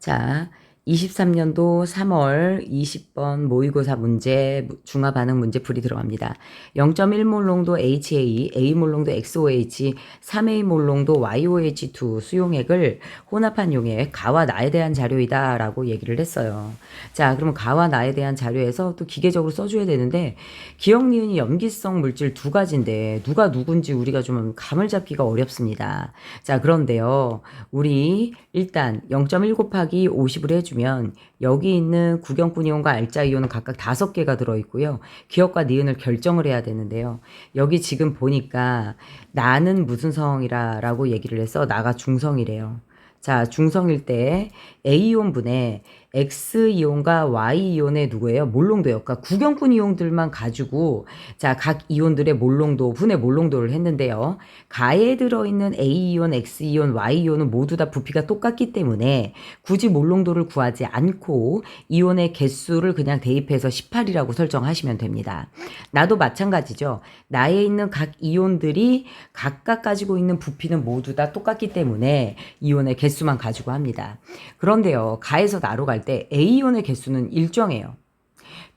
자, 23년도 3월 20번 모의고사 문제 중화 반응 문제 풀이 들어갑니다. 0.1 몰롱도 HA, A 몰롱도 XOH, 3A 몰롱도 YOH2 수용액을 혼합한 용액 가와 나에 대한 자료이다라고 얘기를 했어요. 자, 그러면 가와 나에 대한 자료에서 또 기계적으로 써줘야 되는데 기억 니은이 염기성 물질 두 가지인데 누가 누군지 우리가 좀 감을 잡기가 어렵습니다. 자, 그런데요. 우리 일단 0.1 곱하기 50을 해주 면 여기 있는 구경꾼 이온과 알짜 이온은 각각 다섯 개가 들어있고요. 기억과 니은을 결정을 해야 되는데요. 여기 지금 보니까 나는 무슨 성이라 라고 얘기를 해서 나가 중성이래요. 자, 중성일 때 A이온 분에 X이온과 Y이온의 누구예요? 몰롱도요. 그러니까 구경꾼 이온들만 가지고 자, 각 이온들의 몰롱도, 분의 몰롱도를 했는데요. 가에 들어있는 A이온, X이온, Y이온은 모두 다 부피가 똑같기 때문에 굳이 몰롱도를 구하지 않고 이온의 개수를 그냥 대입해서 18이라고 설정하시면 됩니다. 나도 마찬가지죠. 나에 있는 각 이온들이 각각 가지고 있는 부피는 모두 다 똑같기 때문에 이온의 개수만 가지고 합니다. 그런데요, 가에서 나로 갈때 A이온의 개수는 일정해요.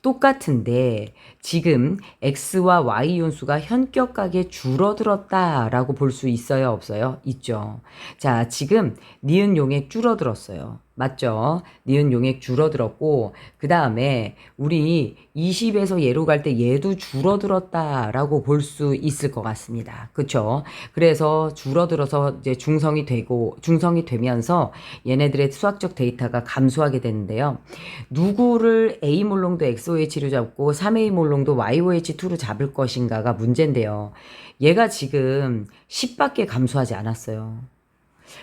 똑같은데 지금 X와 Y이온 수가 현격하게 줄어들었다라고 볼 수 있어요, 없어요? 있죠. 자, 지금 니은 용액 줄어들었어요. 맞죠? 니은 용액 줄어들었고 그 다음에 우리 20에서 예로 갈 때 얘도 줄어들었다라고 볼 수 있을 것 같습니다. 그쵸? 그래서 줄어들어서 이제 중성이 되고 중성이 되면서 얘네들의 수학적 데이터가 감소하게 되는데요. 누구를 A 몰롱도 XOH로 잡고 3A 몰롱도 YOH2로 잡을 것인가가 문제인데요. 얘가 지금 10밖에 감소하지 않았어요.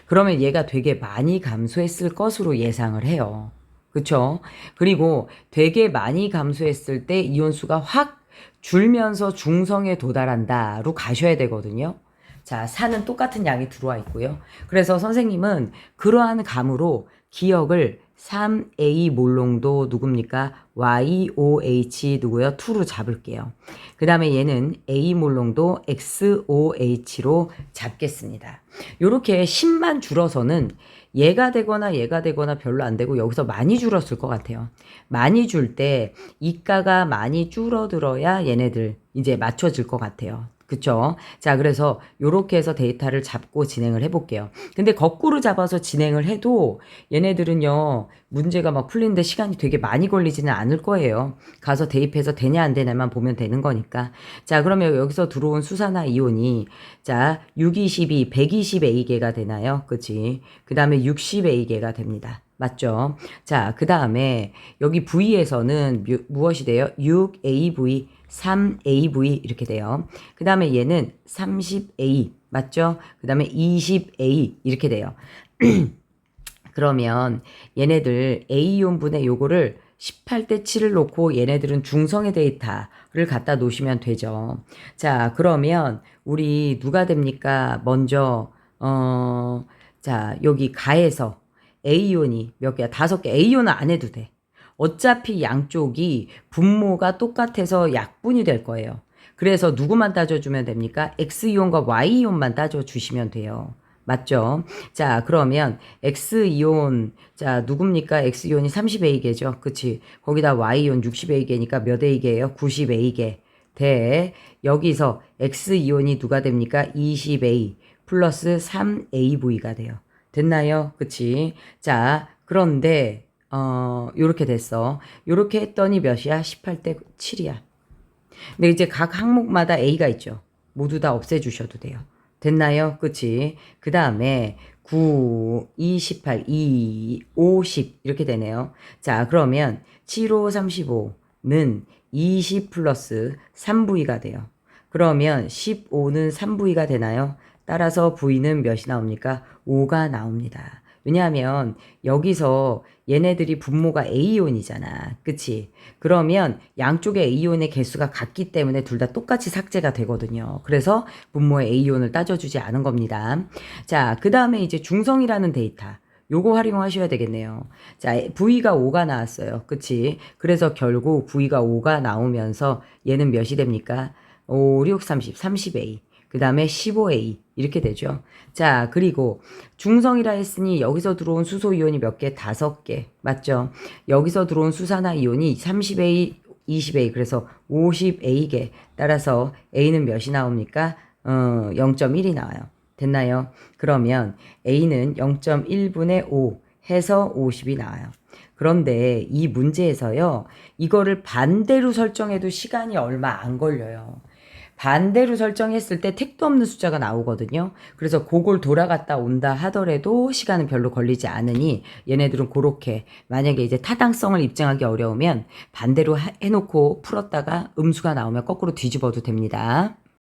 그러면 얘가 되게 많이 감소했을 것으로 예상을 해요. 그쵸? 그리고 되게 많이 감소했을 때 이온수가 확 줄면서 중성에 도달한다로 가셔야 되거든요. 자, 산은 똑같은 양이 들어와 있고요. 그래서 선생님은 그러한 감으로 기억을 3A 몰롱도 누굽니까? YOH 누구요? 2로 잡을게요. 그 다음에 얘는 A 몰롱도 XOH로 잡겠습니다. 요렇게 10만 줄어서는 얘가 되거나 얘가 되거나 별로 안 되고 여기서 많이 줄었을 것 같아요. 많이 줄 때 이가가 많이 줄어들어야 얘네들 이제 맞춰질 것 같아요. 그쵸? 자, 그래서 요렇게 해서 데이터를 잡고 진행을 해볼게요. 근데 거꾸로 잡아서 진행을 해도 얘네들은요, 문제가 막 풀리는데 시간이 되게 많이 걸리지는 않을 거예요. 가서 대입해서 되냐 안 되냐만 보면 되는 거니까. 자, 그러면 여기서 들어온 수산화 이온이, 자, 622, 120A개가 되나요? 그치? 그 다음에 60A개가 됩니다. 맞죠? 자, 그 다음에 여기 V에서는 무엇이 돼요? 6AV, 3AV 이렇게 돼요. 그 다음에 얘는 30A 맞죠? 그 다음에 20A 이렇게 돼요. 그러면 얘네들 A이온분의 요거를 18대 7을 놓고 얘네들은 중성의 데이터를 갖다 놓으시면 되죠. 자, 그러면 우리 누가 됩니까? 먼저 어, 자, 여기 가에서 A이온이 몇 개야? 다섯 개. A이온은 안 해도 돼. 어차피 양쪽이 분모가 똑같아서 약분이 될 거예요. 그래서 누구만 따져주면 됩니까? X이온과 Y이온만 따져주시면 돼요. 맞죠? 자, 그러면 X이온, 자, 누굽니까? X이온이 30A개죠? 그치? 거기다 Y이온 60A개니까 몇 A개예요? 90A개. 대, 여기서 X이온이 누가 됩니까? 20A 플러스 3AV가 돼요. 됐나요? 그치? 자, 그런데, 어, 요렇게 됐어. 요렇게 했더니 몇이야? 18대 7이야. 근데 이제 각 항목마다 A가 있죠. 모두 다 없애주셔도 돼요. 됐나요? 그치? 그 다음에 9, 28, 2, 50 이렇게 되네요. 자, 그러면 7, 5, 35는 20 플러스 3V가 돼요. 그러면 15는 3V가 되나요? 따라서 V는 몇이 나옵니까? 5가 나옵니다. 왜냐하면 여기서 얘네들이 분모가 A이온이잖아. 그치? 그러면 양쪽의 A이온의 개수가 같기 때문에 둘 다 똑같이 삭제가 되거든요. 그래서 분모의 A이온을 따져주지 않은 겁니다. 자, 그 다음에 이제 중성이라는 데이터. 요거 활용하셔야 되겠네요. 자, V가 5가 나왔어요. 그치? 그래서 결국 V가 5가 나오면서 얘는 몇이 됩니까? 5, 6, 30, 30A. 그 다음에 15A. 이렇게 되죠. 자, 그리고 중성이라 했으니 여기서 들어온 수소 이온이 몇 개? 다섯 개. 맞죠? 여기서 들어온 수산화 이온이 30A, 20A. 그래서 50A개. 따라서 A는 몇이 나옵니까? 어, 0.1이 나와요. 됐나요? 그러면 A는 0.1분의 5 해서 50이 나와요. 그런데 이 문제에서요, 이거를 반대로 설정해도 시간이 얼마 안 걸려요. 반대로 설정했을 때 택도 없는 숫자가 나오거든요. 그래서 그걸 돌아갔다 온다 하더라도 시간은 별로 걸리지 않으니 얘네들은 그렇게 만약에 이제 타당성을 입증하기 어려우면 반대로 하- 해놓고 풀었다가 음수가 나오면 거꾸로 뒤집어도 됩니다.